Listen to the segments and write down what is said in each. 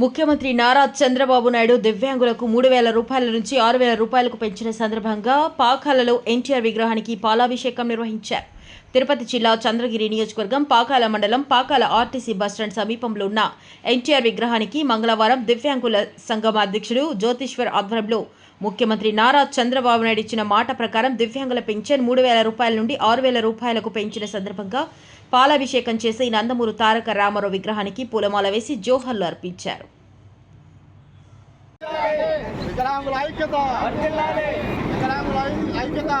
ముఖ్యమంత్రి నారా చంద్రబాబు నాయుడు దివ్యాంగులకు మూడు వేల రూపాయల నుంచి ఆరు వేల రూపాయలకు పెంచిన సందర్భంగా పాకాలలో ఎన్టీఆర్ విగ్రహానికి పాలాభిషేకం నిర్వహించారు. తిరుపతి జిల్లా చంద్రగిరి నియోజకవర్గం పాకాల మండలం పాకాల ఆర్టీసీ బస్టాండ్ సమీపంలో ఉన్న ఎన్టీఆర్ విగ్రహానికి మంగళవారం దివ్యాంగుల సంఘం అధ్యక్షుడు జ్యోతిశ్వర్ ఆధ్వర్యంలో ముఖ్యమంత్రి నారా చంద్రబాబు నాయుడు ఇచ్చిన మాట ప్రకారం దివ్యాంగుల పెన్షన్ మూడు వేల రూపాయల నుండి ఆరు వేల రూపాయలకు పెంచిన సందర్భంగా పాలాభిషేకం చేసి నందమూరు తారక రామారావు విగ్రహానికి పూలమాల వేసి జోహర్లు అర్పించారు. వికలాంగుల ఐక్యత. వికలాంగుల ఐక్యత.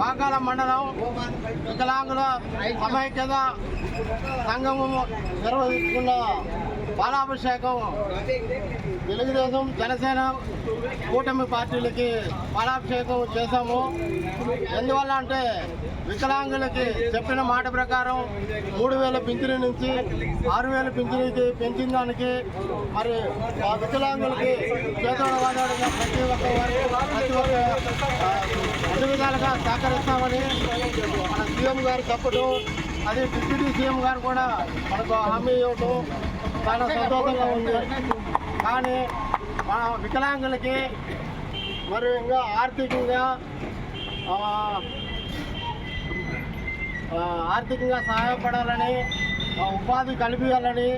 పాకాల మండలం వికలాంగుల సమైక్యత సంఘము నిర్వహిస్తున్న పాలాభిషేకం తెలుగుదేశం జనసేన కూటమి పార్టీలకి పాలాభిషేకం చేశాము. ఎందువల్ల అంటే వికలాంగులకి చెప్పిన మాట ప్రకారం మూడు వేల పింఛను నుంచి ఆరు వేల పింఛనీకి పెంచిన దానికి మరి ఆ వికలాంగులకి చేతోడ ప్రతి ఒక్క ప్రతి ఒక్క అన్ని విధాలుగా సహకరిస్తామని మన సీఎం గారు చెప్పడం అది డిప్యూటీ సీఎం గారు కూడా మనకు హామీ ఇవ్వటం చాలా సంతోషంగా ఉంది. కానీ మా వికలాంగులకి మరి ఇంకా ఆర్థికంగా ఆర్థికంగా సహాయపడాలని ఉపాధి కల్పించాలని